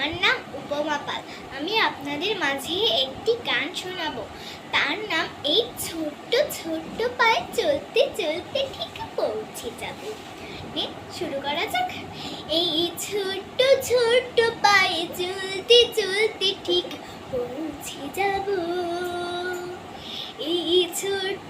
আমার নাম উপমা পাল। আমি আপনাদের মাঝে একটি গান শোনাবো। তার নাম এই ছোট্ট ছোট্ট পায়ে চলতে চলতে ঠিক পৌঁছে যাবে। শুরু করা যাক। এই ছোট্ট ছোট্ট পায়ে চলতে চলতে ঠিক পৌঁছে যাব। এই ছোট্ট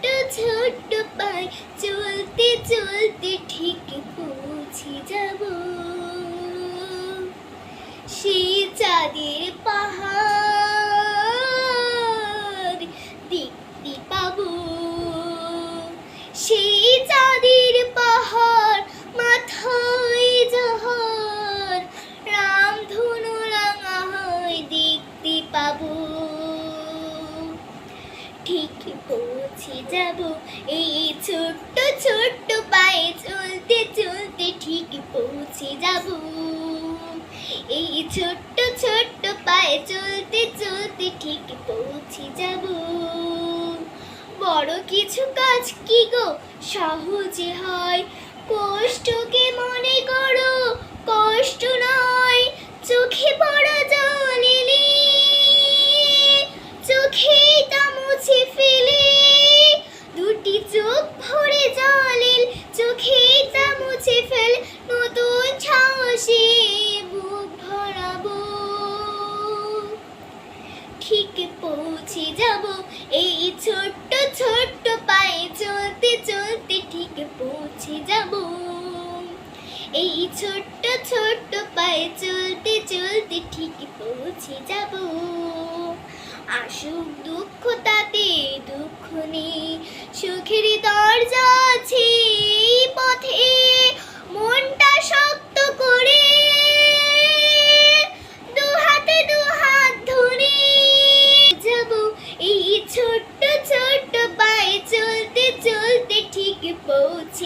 সেই চাঁদের পাহাড়। দেখতে পাবো। সেই চাঁদের পাহাড় মাথায় যাহার রাম ধনু রাঙা হয় দেখতে পাবো। ঠিক পৌঁছে যাব। এই ছোট্ট ছোট্ট পায়ে চলতে চলতে ঠিক পৌঁছে যাব। এই ছোট্ট ছোট্ট পায়ে চলতে চলতে ঠিক পৌঁছে যাব। বড় কিছু কাজ কি গো? সহজে হয়। কষ্টকে মনে করো। পৌঁছে যাব। এই ছোট্ট ছোট্ট পায়ে চলতে চলতে ঠিক পৌঁছে যাব। এই ছোট্ট ছোট্ট পায়ে চলতে চলতে ঠিক পৌঁছে যাব। আসুক দুঃখ তাতে, দুঃখ নেই, সুখের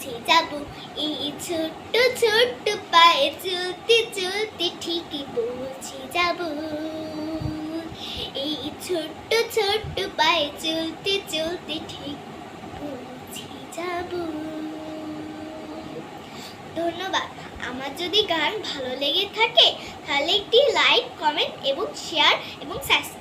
পৌঁছে যাব এই ছোট্ট ছোট্ট পায়ে চলতে চলতে ঠিকই পৌঁছে যাব। এই ছোট্ট ছোট্ট পায়ে চলতে চলতে ঠিক পৌঁছে যাব। ধন্যবাদ। আমার যদি গান ভালো লেগে থাকে, তাহলে একটি লাইক, কমেন্ট এবং শেয়ার এবং সাবস্ক্রাইব